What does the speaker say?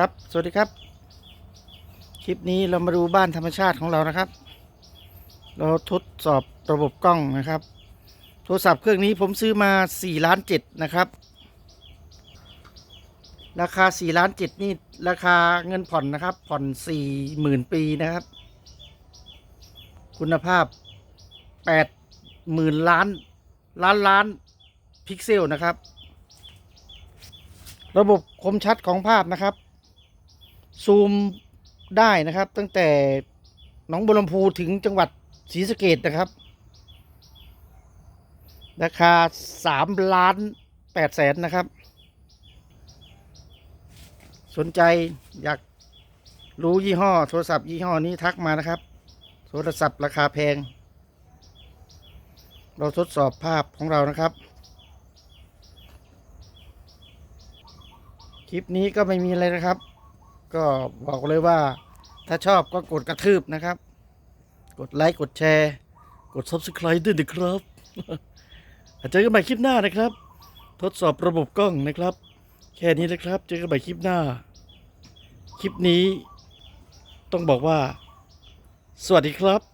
ครับ สวัสดีครับ คลิปนี้เรามาดูบ้านธรรมชาติของเรานะครับ เราทดสอบระบบกล้องนะครับ โทรศัพท์เครื่องนี้ผมซื้อมา4ล้าน7นะครับ ราคา4ล้าน7นี่ราคาเงินผ่อนนะครับ ผ่อน4หมื่นปีนะครับ คุณภาพ8หมื่นล้านล้านล้านพิกเซลนะครับ ระบบคมชัดของภาพนะครับ ซูมได้นะครับ ตั้งแต่หนองบัวลำพูถึงจังหวัดศรีสะเกดนะครับ ราคาสามล้านแปดแสนนะครับ สนใจอยากรู้ยี่ห้อโทรศัพท์ยี่ห้อนี้ทักมานะครับ โทรศัพท์ราคาแพง เราทดสอบภาพของเรานะครับ คลิปนี้ก็ไม่มีอะไรนะครับ ก็บอกเลยว่า ถ้าชอบก็กดกระทืบนะครับ กดไลค์กดแชร์ กด Subscribe ด้วยนะครับเจอกันใหม่คลิปหน้านะครับ ทดสอบระบบกล้องนะครับ แค่นี้นะครับ เจอกันใหม่คลิปหน้า คลิปนี้ ต้องบอกว่า สวัสดีครับ